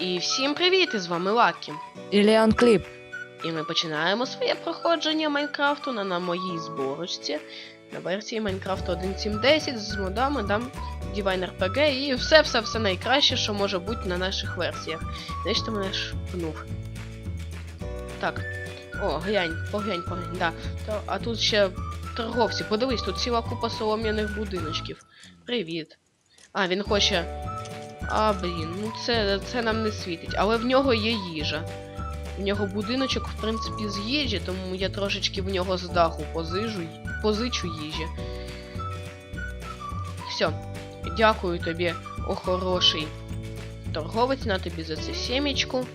І всім привіт! І з вами Лакі. Іліан Кліп. І ми починаємо своє проходження Майнкрафту на, на моїй зборочці на версії Майнкрафту 1.7.10 з модами дам Divine RPG і все-все-все найкраще, що може бути на наших версіях. Знаєш, ти мене шпнув. Так. О, глянь, поглянь, поглянь, да. То, а тут ще торговці. Подивись, тут ціла купа солом'яних будиночків. Привіт. А, він хоче. А, блін, ну це, це нам не світить. Але в нього є їжа. В нього будиночок, в принципі, з їжі, тому я трошечки в нього з даху позижу, позичу їжі. Все. Дякую тобі, о хороший торговець, на тобі за це сімечку.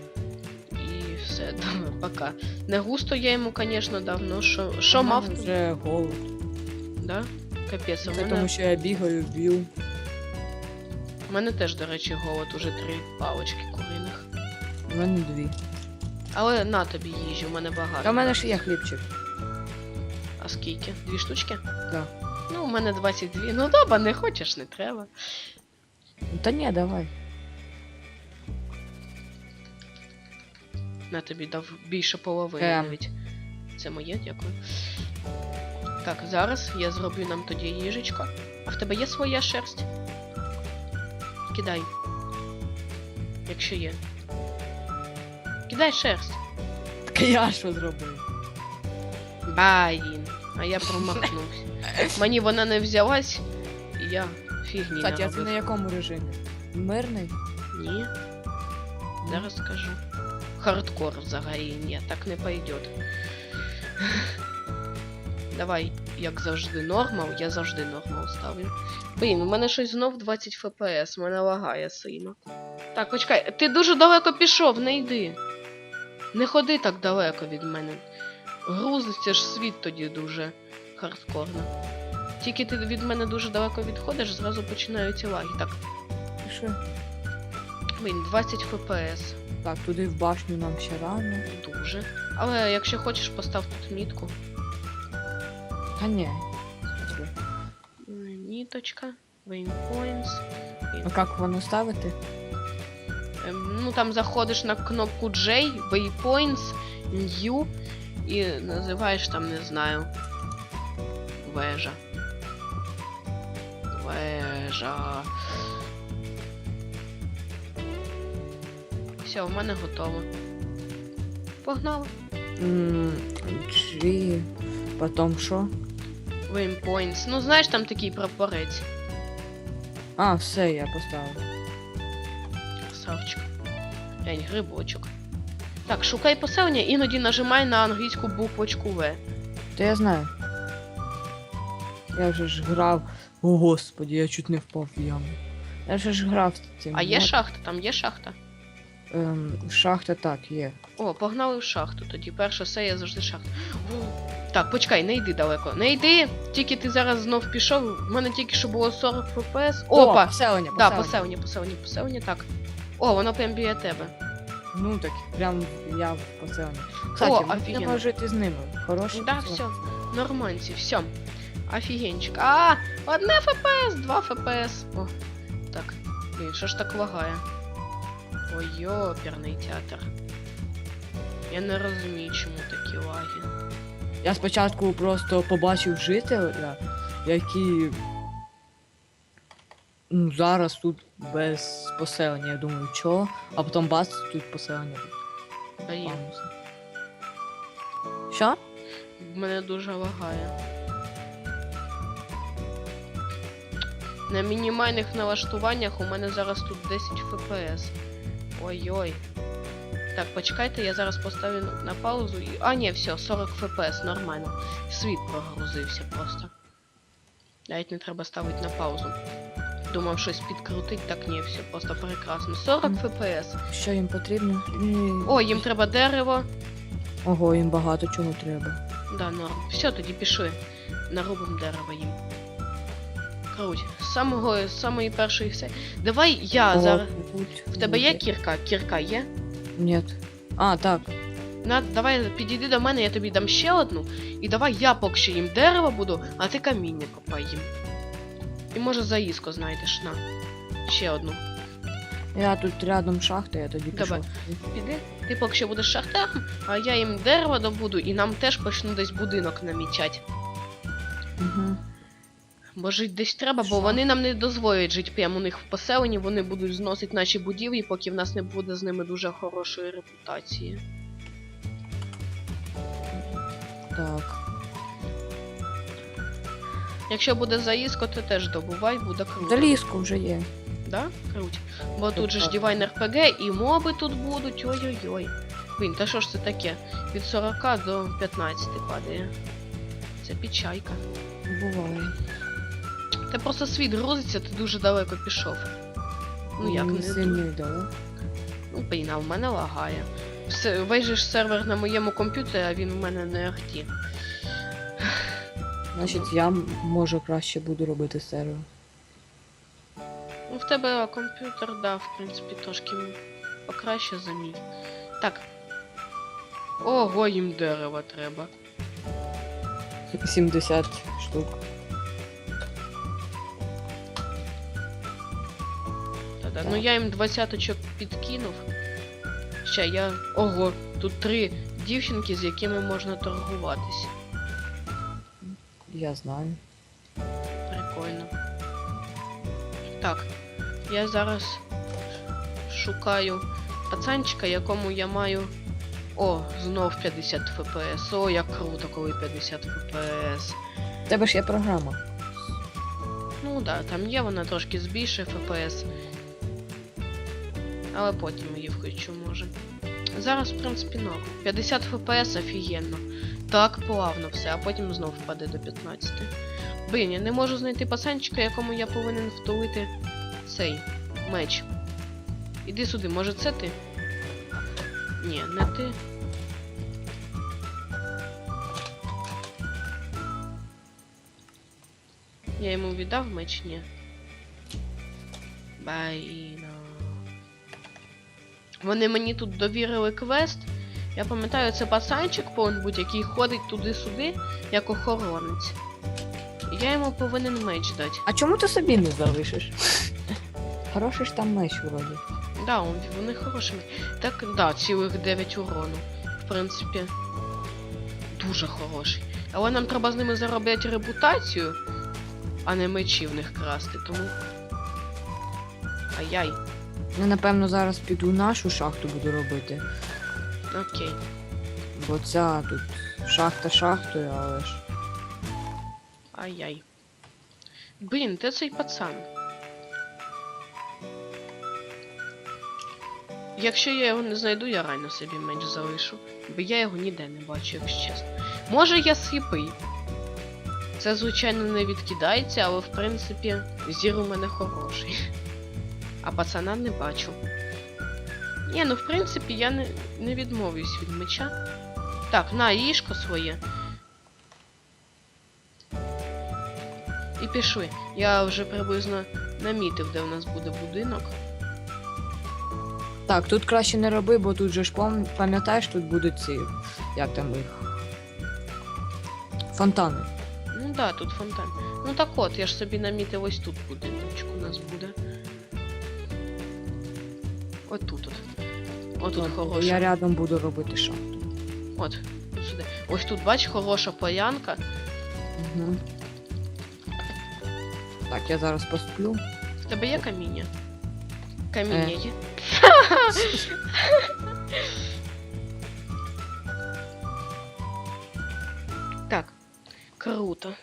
І все, добре, пока. Не густо я йому, звісно, дав, ну що, що мав, Вже голод. да? Капець, у мене, тому що я бігаю, б'ю. У мене теж, до речі, голод, уже три палочки куриних. У мене дві. Але на тобі їжі, у мене багато. Та в мене ж є хлібчик. А скільки? Дві штучки? Да. Ну, у мене 22. Ну добре, не хочеш, не треба. Та ні, давай. На тобі дав більше половини Ем. навіть. Це моє, дякую. Так, зараз я зроблю нам тоді їжечко. А в тебе є своя шерсть? Кидай. Якщо є. Кидай шерсть. Так я що зробив? Блін. А я промахнувся. Мені вона не взялась, і я фігні Кстати, а наробив. на якому режимі? Мирний? Ні. Зараз скажу. Хардкор взагалі ні, так не пойдет. Давай, як завжди, нормал, я завжди нормал ставлю. Блін, у мене щось знов 20 фпс, мене лагає сильно. Так, почекай, ти дуже далеко пішов, не йди. Не ходи так далеко від мене. Грузиться ж світ тоді дуже хардкорно. Тільки ти від мене дуже далеко відходиш, зразу починаються лаги. Так, Що? блін, 20 фпс. Так, туди в башню нам ще рано. Дуже. Але якщо хочеш, постав тут мітку. Та ні. М, Міточка. Waypoints. А як воно ставити? Ем, Ну там заходиш на кнопку J, Waypoints, New і називаєш там, не знаю. Вежа. Вежа. Все, в мене готово. Погнали. G... Потом що? Waypoints. Ну знаєш, там такий прапорець. А, все, я поставив. Красавчик. Глянь, грибочок. Так, шукай поселення, іноді нажимай на англійську буквочку В. Та я знаю. Я вже ж грав. О, господі, я чуть не впав в яму. Я вже ж грав з цим. А є шахта? Там є шахта? Ем, шахта так, є. О, погнали в шахту. Тоді перша серія завжди шахта. О, Так, почекай, не йди далеко. Не йди! Тільки ти зараз знов пішов. У мене тільки що було 40 фпс. Опа! О, поселення, да, поселення. поселення, поселення, поселення, так. О, воно прям біля тебе. Ну так, прям я в поселенні. Кстати, О, ми офігенно. будемо жити з ними. Хороший Да, поселення. все. Норманці, все. Офігенчик. А, одне ФПС, два ФПС. О, так. Блін, що ж так лагає? Ой, йоперний театр. Я не розумію, чому такі лаги. Я спочатку просто побачив жителя, який ну, зараз тут без поселення. Я думаю, чого? А потім бац, тут поселення. Блін, Пам'ятаю. Що? мене дуже лагає. На мінімальних налаштуваннях у мене зараз тут 10 фпс. Ой-ой. Так, почекайте, я зараз поставлю на- паузу і. А, ні, все, 40 фпс, нормально. Світ прогрузився просто. Навіть не треба ставити на паузу. Думав щось підкрутить, так ні, все, просто прекрасно. 40 Мгм. фпс. Що їм потрібно? О, їм треба дерево. Ого, їм багато чого треба. Да, норм. Все, тоді пішли. Нарубим дерево їм. Круть. З самого з самої першої все. Давай я О, зараз. В тебе є кірка? Кірка є? Ні. А, так. На, давай підійди до мене, я тобі дам ще одну. І давай я поки що їм дерево буду, а ти каміння копай їм. І може заїзко знайдеш, на. Ще одну. Я тут рядом шахта, я тоді Давай. пішов. Піди. Ти поки що будеш шахтарем, а я їм дерево добуду, і нам теж почну десь будинок намічати. Угу. Бо жити десь треба, бо вони нам не дозволять жити прямо у них в поселенні, вони будуть зносити наші будівлі, поки в нас не буде з ними дуже хорошої репутації. Так. Якщо буде заїзко, то теж добувай, буде круто. Залізку вже є. Да? Круть. Бо тут же ж Тобто- Divine RPG і моби тут будуть. Ой-ой-ой. Блін, та що ж це таке? Від 40 до 15 падає. Це печайка. Буває. Та просто світ грузиться, ти дуже далеко пішов. Ну як не сильно йде, Ну, блін, а в мене лагає. Все, ж сервер на моєму комп'ютері, а він в мене не ахті. Значить, я може краще буду робити сервер. Ну, в тебе комп'ютер, да, в принципі, трошки покраще за мій. Так. Ого, їм дерева треба. 70 штук. Та-да. Ну я їм двадцяточок підкинув. Ще я. Ого, тут три дівчинки, з якими можна торгуватися. Я знаю. Прикольно. Так, я зараз шукаю пацанчика, якому я маю. О, знов 50 фпс. О, як круто, коли 50 фпс. Тебе ж є програма. Ну да, там є вона трошки збільшує FPS. Але потім її включу, може. Зараз, в принципі, норм. 50 FPS офігенно. Так плавно все, а потім знов впаде до 15. Блін, я не можу знайти пацанчика, якому я повинен втулити цей меч. Іди сюди, може це ти? Ні, не ти. Я йому віддав меч, ні. Байна. Вони мені тут довірили квест. Я пам'ятаю, це пацанчик повинен бути, який ходить туди-сюди, як охоронець. Я йому повинен меч дати. А чому ти собі не залишиш? Хороший ж там меч вроді. Да, он- вони хороші. Так, да, цілих 9 урону. В принципі, дуже хороший. Але нам треба з ними заробляти репутацію, а не мечі в них красти, тому. Ай-яй, Я напевно зараз піду нашу шахту буду робити. окей. Бо ця тут шахта шахтою, але ж. Ай-яй. Блін, де цей пацан? Якщо я його не знайду, я реально собі меч залишу. Бо я його ніде не бачу, якщо чесно. Може я сліпий. Це, звичайно, не відкидається, але в принципі зір у мене хороший. А пацана не бачу. Ні, ну в принципі я не, не відмовлюсь від меча. Так, на ліжко своє. І пішли. Я вже приблизно намітив, де у нас буде будинок. Так, тут краще не роби, бо тут же ж пам'ятаєш, тут будуть ці. Як там їх? Фонтани. Ну да, тут фонтан. Ну так от, я ж собі намітив ось тут будиночок у нас буде. От тут от. От тут Ладно, хороша. Я рядом буду робити шахту. От, от сюди. Ось тут, бач, хороша полянка. Угу. Так, я зараз посплю. В тебе є каміння? Каміння Е. є. так, круто.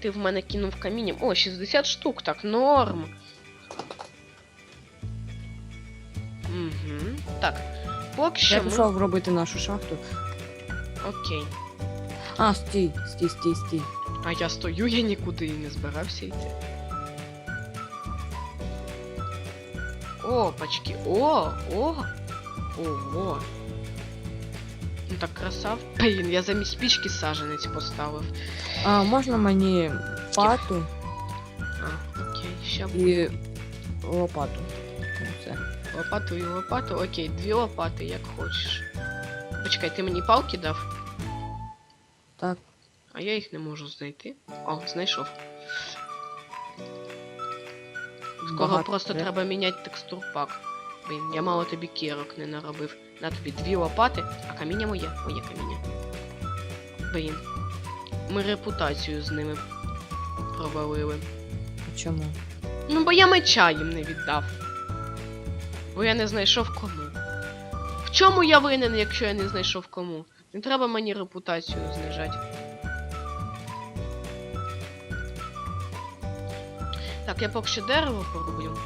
Ти в мене кинув камінням. О, 60 штук, так, норм. Угу. Так. Поки що Я ми... пішов робити нашу шахту. Окей. А, стій, стій, стій, стій. А я стою, я нікуди не збирався йти. Опачки, о, о, ого. Ну так красав. Блін, я замість пічки саженець поставив. А, можна мені пату А, окей, ще і лопату. Оце. Лопату і лопату. Окей, дві лопати, як хочеш. Почекай, ти мені палки дав, Так. а я їх не можу знайти. О, знайшов. Скоро багато просто треба. міняти текстурпак. Блін, я мало тобі кірок не наробив. На тобі дві лопати, а каміння моє, моє каміння. Блін. Ми репутацію з ними провалили. Чому? Ну, бо я меча їм не віддав. Бо я не знайшов кому. В чому я винен, якщо я не знайшов кому? Не треба мені репутацію знижати. Так, я поки що дерево пороблю.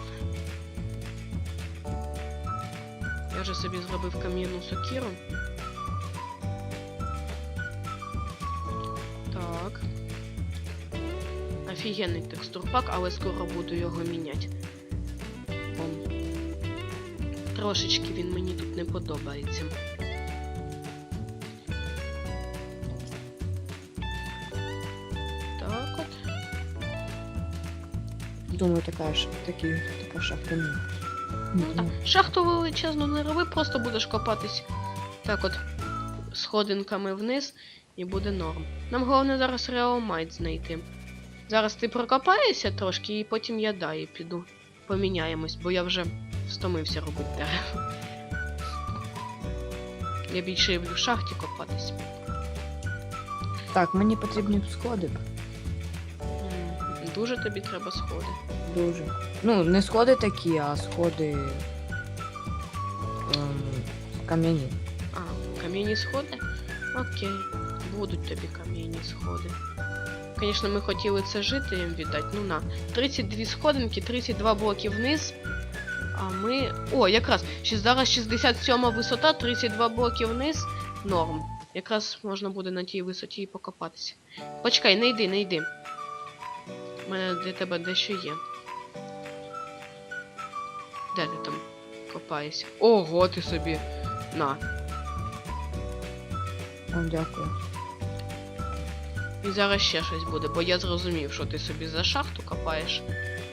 Я вже собі зробив кам'яну сокіру. Так. Офігенний текстурпак, але скоро буду його міняти. Трошечки він мені тут не подобається. Так от. Думаю, така ж такі, така шахта. ні. Ну, так. Шахту величезну не роби, просто будеш копатись так от сходинками вниз і буде норм. Нам головне зараз реомайт знайти. Зараз ти прокопаєшся трошки, і потім я далі піду. Поміняємось, бо я вже встомився робити дерево. Я більше люблю в шахті копатись. Так, мені потрібні сходи. Дуже тобі треба сходи. Дуже. Ну, не сходи такі, а сходи. Ем, кам'яні. А, кам'яні сходи? Окей, будуть тобі кам'яні сходи. Звісно, ми хотіли це жителям віддати. Ну на. 32 сходинки, 32 блоки вниз. А ми. О, якраз. Зараз 67 висота, 32 блоки вниз. Норм. Якраз можна буде на тій висоті і покопатися. Почекай, не йди, не йди. У мене для тебе дещо є. Де ти там копаєшся? Ого, ти собі. На. Дякую. І зараз ще щось буде, бо я зрозумів, що ти собі за шахту копаєш.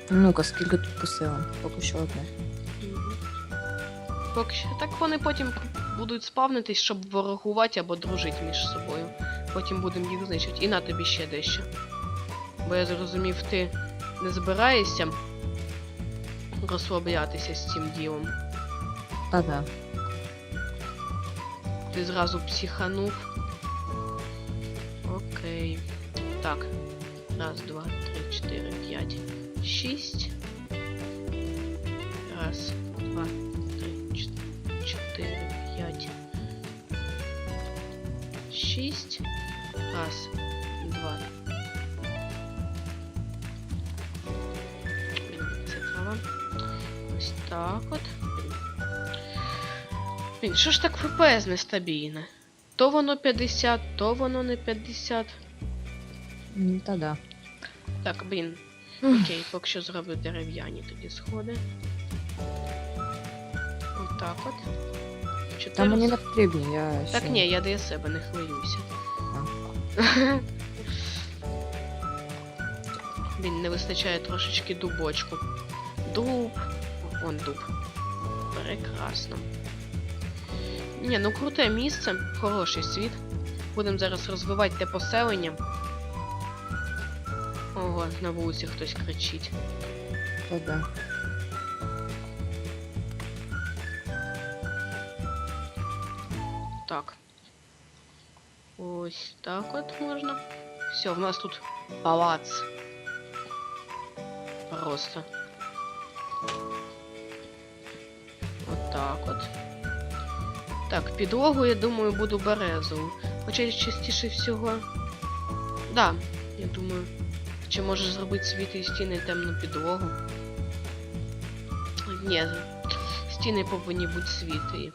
Ну-ка, скільки тут посила? Поки що одне. Що. Так вони потім будуть спавнитись, щоб ворогувати або дружити між собою. Потім будемо їх знищити. І на тобі ще дещо. Бо я зрозумів, ти не збираєшся розслаблятися з цим ділом. Та-да. Ти зразу психанув. Окей. Так. Раз, два, три, чотири, п'ять, шість. Раз, два, Шість. Раз, два. Це трава. Ось так от. Блін, що ж так ФПС нестабільне? То воно 50, то воно не 50. М, Та-да. Так, блін. Окей, поки що зроблю дерев'яні тоді сходи. Отак от. Та мені не потрібні, я Так ще... ні, я для себе не хвилююся. Блін, не вистачає трошечки дубочку. Дуб. Вон дуб. Прекрасно. Ні, ну круте місце, хороший світ. Будемо зараз розвивати те поселення. Ого, на вулиці хтось кричить. Та-да. Так. Так от можна. Все, в нас тут палац. Просто. От так от. Так, підлогу, я думаю, буду березову. Хоча частіше всього. Да, я думаю. Чи можеш зробити світлі стіни темну підлогу? Ні, стіни повинні бути світлі.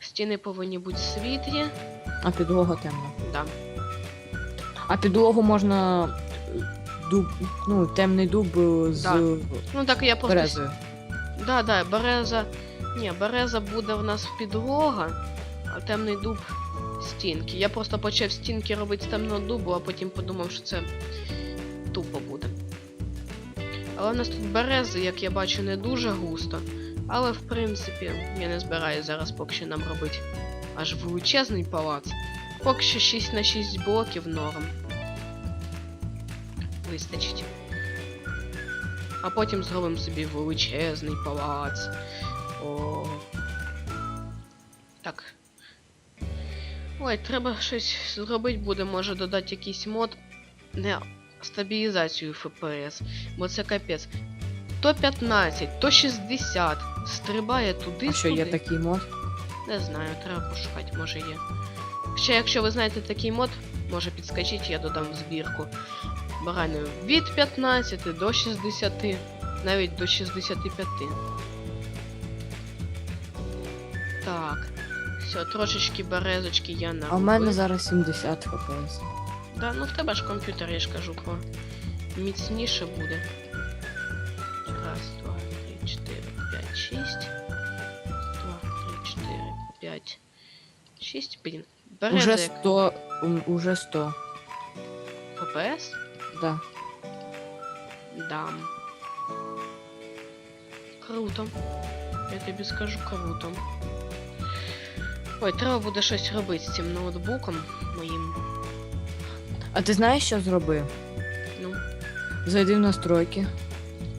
Стіни повинні бути світлі. А підлога темна. Да. А підлогу можна е, дуб, ну, темний дуб е, з Да. Ну так я просто. березою. Да, да, береза. Ні, береза буде в нас підлога, а темний дуб стінки. Я просто почав стінки робити з темного дубу, а потім подумав, що це тупо буде. Але в нас тут берези, як я бачу, не дуже густо. Але в принципі, я не збираю зараз поки що нам робити аж величезний палац. Поки що 6 на 6 блоків норм. Вистачить. А потім зробимо собі величезний палац. О. Так. Ой, треба щось зробити буде, може додати якийсь мод. Не стабілізацію FPS. Бо це капець. То 15, то 60. Стрибає туди. А що, є такий мод? Не знаю, треба пошукати, може є. Ще якщо ви знаєте такий мод, може підскажіть, я додам в збірку. Барани від 15 до 60, навіть до 65. Так. Все, трошечки березочки я наробив. А в мене зараз 70 фпс. Да, ну в тебе ж комп'ютер, я ж кажу, по міцніше буде. Раз, два, три, чотири, п'ять, шість. Два, три, чотири, п'ять, шість. Блін. Береза Уже як 100, уже 100. ФПС? Да. Дам. Круто. Я тобі скажу круто. Ой, треба буде щось робити з цим ноутбуком моїм. А ти знаєш, що зробив? Ну. Зайди в настройки.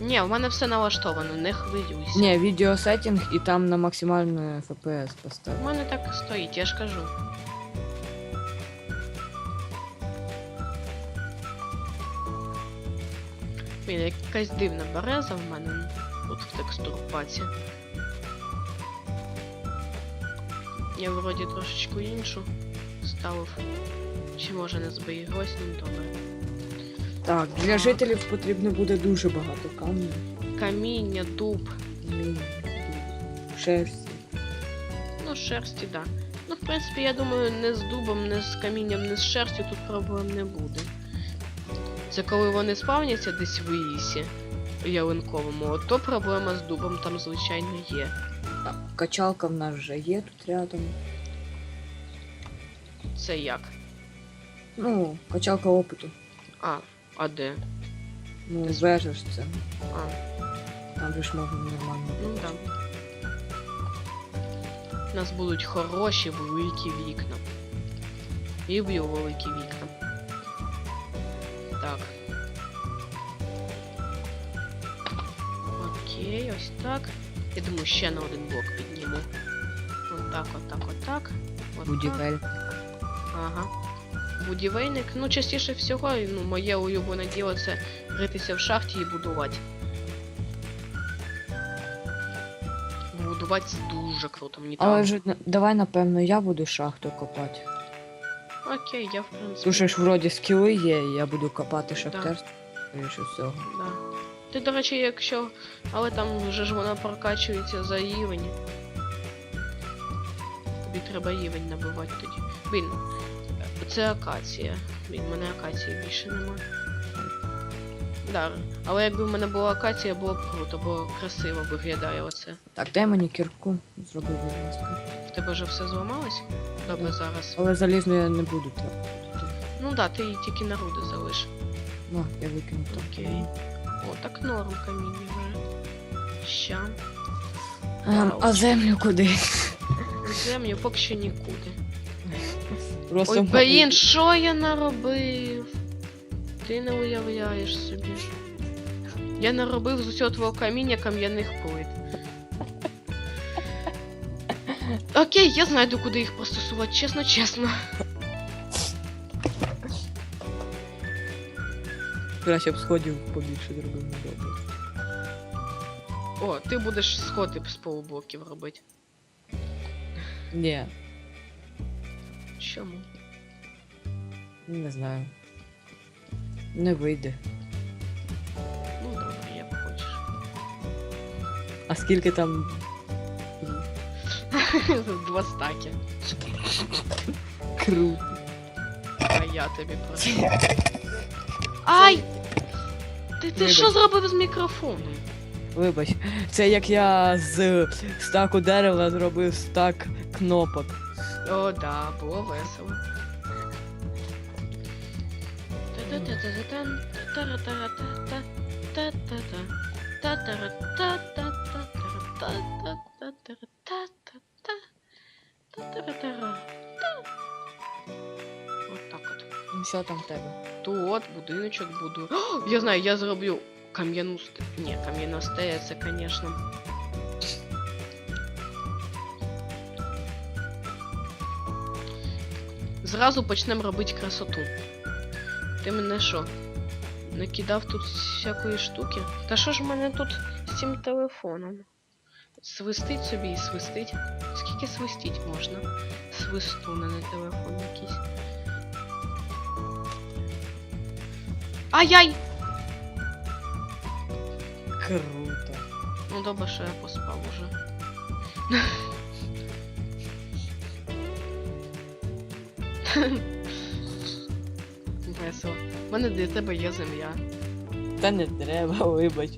Ні, у мене все налаштовано, не хвилюйся. Ні, відео сеттинг і там на максимальну FPS постав. У мене так і стоїть, я ж кажу. Блін, якась дивна береза в мене тут в текстурпаці. Я вроді трошечку іншу ставив. Чи може не зберіглось, ну добре. Так, для жителів потрібно буде дуже багато камінь. Каміння, дуб, шерсті. ну шерсті, да. Ну, в принципі, я думаю, не з дубом, не з камінням, не з шерстю тут проблем не буде. Це коли вони спавняться десь в лісі ялинковому, от то проблема з дубом там, звичайно, є. Так, качалка в нас вже є тут рядом. Це як? Ну, качалка опиту. А, а де? Ну, вежа ж це. А, Там же ж можна нормально. ну да. У нас будуть хороші великі вікна. Люблю великі вікна. Так. Окей, ось так. Я думаю, ще на один блок підніму. Отак, отак. отак. Будівель. Ага. Будівельник. Ну, частіше всього, ну, моє улюблене діло це ритися в шахті і будувати. Будувати це дуже круто, мені Але вже давай, напевно, я буду шахту копати. Окей, я в принципі. Же ж вроді скіли є, і я буду копати шахтерство. Всього. Да. Ти, до речі, якщо. Але там вже ж вона прокачується за рівень. Тобі треба рівень набивати тоді. Блін, це акація. Блін, в мене акації більше нема. Да. Але якби в мене була акація, було б круто, бо красиво виглядає оце. Так, дай мені кірку. Зроби, будь ласка. В тебе вже все зламалось? Добре, Ні. зараз. Але залізну я не буду так. Ну да, ти її тільки на руди залиш. Ну, я викину так. Окей. О, так норм каміння вже. Ща. Ем, а землю куди? Землю поки що нікуди. Просто Ой, блін, що я наробив? Ти не уявляєш собі. Я наробив з усього твого каміння кам'яних плит. Окей, я знайду, куди їх пристосувати, чесно, чесно. Краще б сходів побільше не добре. О, ти будеш сходи з полублоків робити. Ні, Чому? не знаю. Не вийде. Ну добре, як хочеш. А скільки там. Два стаки. Круто. А я тобі про. Ай! Ти, ти що зробив з мікрофоном? Вибач, це як я з стаку дерева зробив стак кнопок. О, да, було весело. Та-та-та-та-та-тан, та-та-ра-та-ра-та-та, та-та-та, та-та-ра-та-та-та, та-та-та-та-та-та, та-та-ра-та-ра, та. От так от. Ну що там в тебе? Тут будиночок буду. Я знаю, я зроблю кам'яну сте... Ні, кам'яна стея звісно. Зразу почнемо робити красоту. Ти мене що? Накидав тут всякої штуки? Та що ж в мене тут з цим телефоном? Свистить собі і свистить. Скільки свистіть можна? Свисту на не телефон якийсь. Ай-яй! Круто. Ну добре, що я поспав уже. Весело. У мене для тебе є земля. Та не треба, вибач.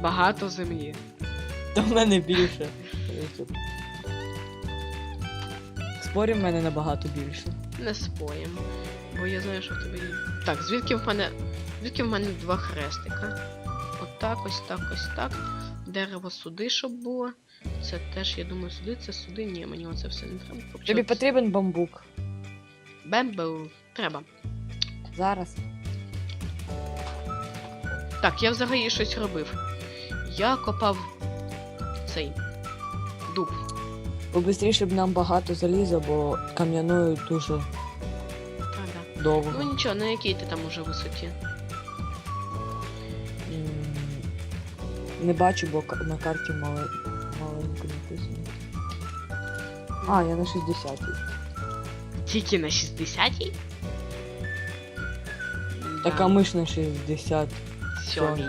Багато землі. Та в мене більше. Спорів в мене набагато більше. Не споєм. Бо я знаю, що в тебе є. Так, звідки в мене. Звідки в мене два хрестика? Отак, ось так, ось так. Дерево сюди, щоб було. Це теж, я думаю, сюди, це сюди. Ні, мені оце все не треба. Тобі потрібен бамбук. Бембел. Треба. Зараз. Так, я взагалі щось робив. Я копав цей дуб. Побистріше б нам багато заліза, бо кам'яною дуже Та-да. довго. Ну нічого, на якій ти там уже висоті? М, Не бачу, бо ка- на карті мали... маленько написано. А, я на 60 Тільки на 60-й? Така ми ж на 60. Сьомій.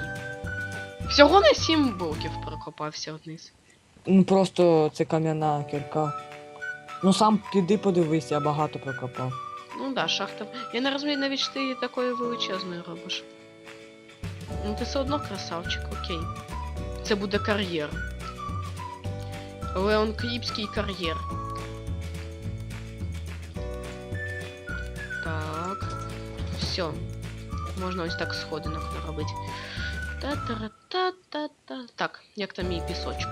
Всього на 7 блоків прокопався вниз. Ну просто це кам'яна кірка. Ну сам піди подивись, я багато прокопав. Ну да, шахта. Я не розумію, навіть ти її такою величезною робиш. Ну ти все одно красавчик, окей. Це буде кар'єр. Леон Кліпський кар'єр. Все. Можна ось так сходинок наробити. Та-та-та-та-та. Так, як там мій пісочок.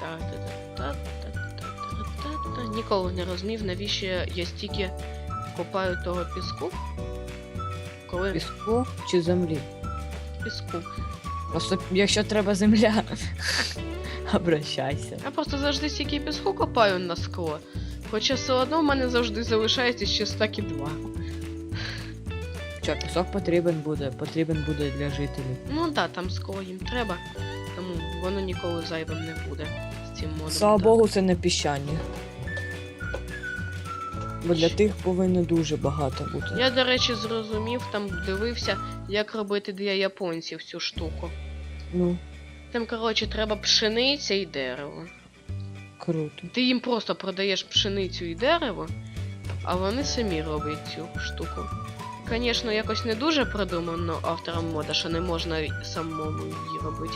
Та-та-та-та-та-та-та. Ніколи не розумів, навіщо я стільки копаю того піску. Коли Піску чи землі? піску. Просто якщо треба земля, обращайся. Я просто завжди стільки піску копаю на скло. Хоча все одно в мене завжди залишається ще стаки два. Що, пісок потрібен буде, потрібен буде для жителів. Ну да, там скло їм треба, тому воно ніколи зайвим не буде з цим модом. Слава так. Богу, це не піщані. Бо для тих повинно дуже багато бути. Я, до речі, зрозумів, там дивився, як робити для японців цю штуку. Ну, Там, коротше, треба пшениця і дерево. Круто. Ти їм просто продаєш пшеницю і дерево, а вони самі роблять цю штуку. Звісно, якось не дуже продумано авторам мода, що не можна самому її робити.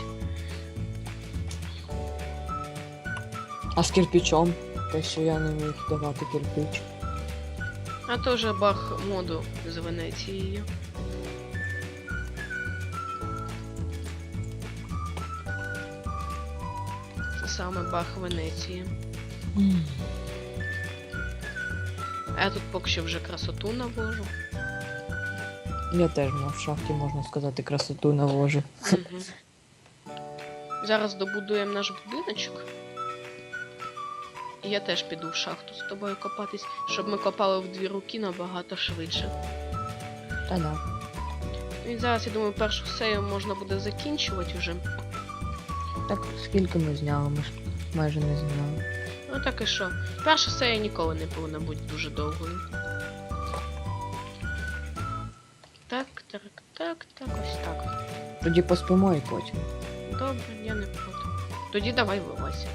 А з кирпичом? Те, що я не міг давати кирпич. А то вже баг моду з Венецією. Саме баг Венеції. А я тут поки що вже красоту навожу. Я теж на в шахті, можна сказати, красоту навожу. Мгм. Зараз добудуємо наш будиночок. І я теж піду в шахту з тобою копатись, щоб ми копали в дві руки набагато швидше. Та-да. Ну І зараз, я думаю, першу серію можна буде закінчувати вже. Так скільки ми зняли? Ми ж майже не зняли. Ну так і що. Перша серія ніколи не повинна бути дуже довгою. Так, так, так, так, ось так. Тоді поспимо і потім. Добре, я не проти. Тоді давай вилазь.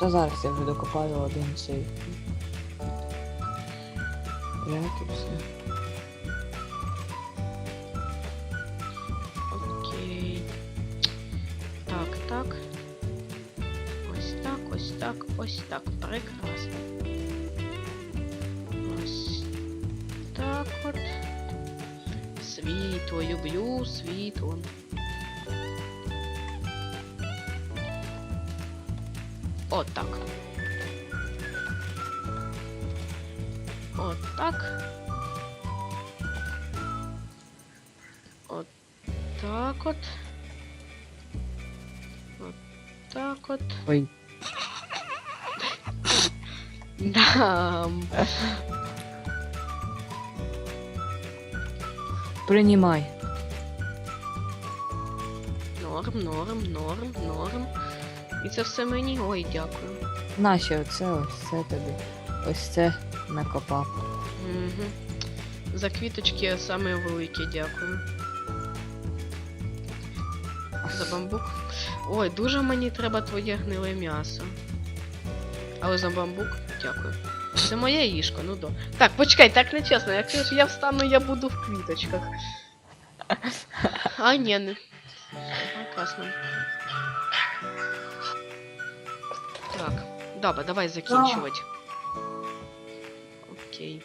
Та зараз я вже докопаю один цей. Я тут все. Ось так. Прекрасно. Ось так от. Світло, люблю світло. Так от. От так от. Ой, Дам. приймай. Норм, норм, норм, норм. І це все мені. Ой, дякую. Наші оце ось це тобі. Ось це накопав. Угу. За квіточки саме велике дякую. За бамбук. Ой, дуже мені треба твоє гниле м'ясо. Але за бамбук дякую. Це моя їжка, ну до. Так, почекай, так не чесно. Якщо ж я встану, я буду в квіточках. А, ні, не. Прекрасно. Так, добре, давай закінчувати. Окей.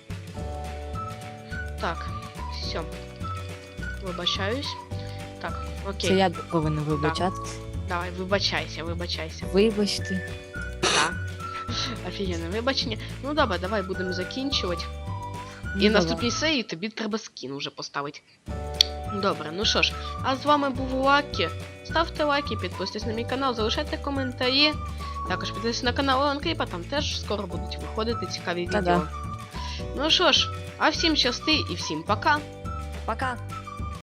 Так, все. Вибачаюсь. Так, окей. Це я повинен вибачатись. Давай, вибачайся, вибачайся. Вибачте. Так. Офігенне вибачення. Ну добре, давай будемо закінчувати. І Ну, наступній серії тобі треба скін уже поставити. Добре, ну що ж, а з вами був Лакі. Ставте лайки, підписуйтесь на мій канал, залишайте коментарі. Також підписуйтесь на канал Ланкріпа, там теж скоро будуть виходити цікаві Та-да. відео. Ну що ж, а всім щасти і всім пока! Пока.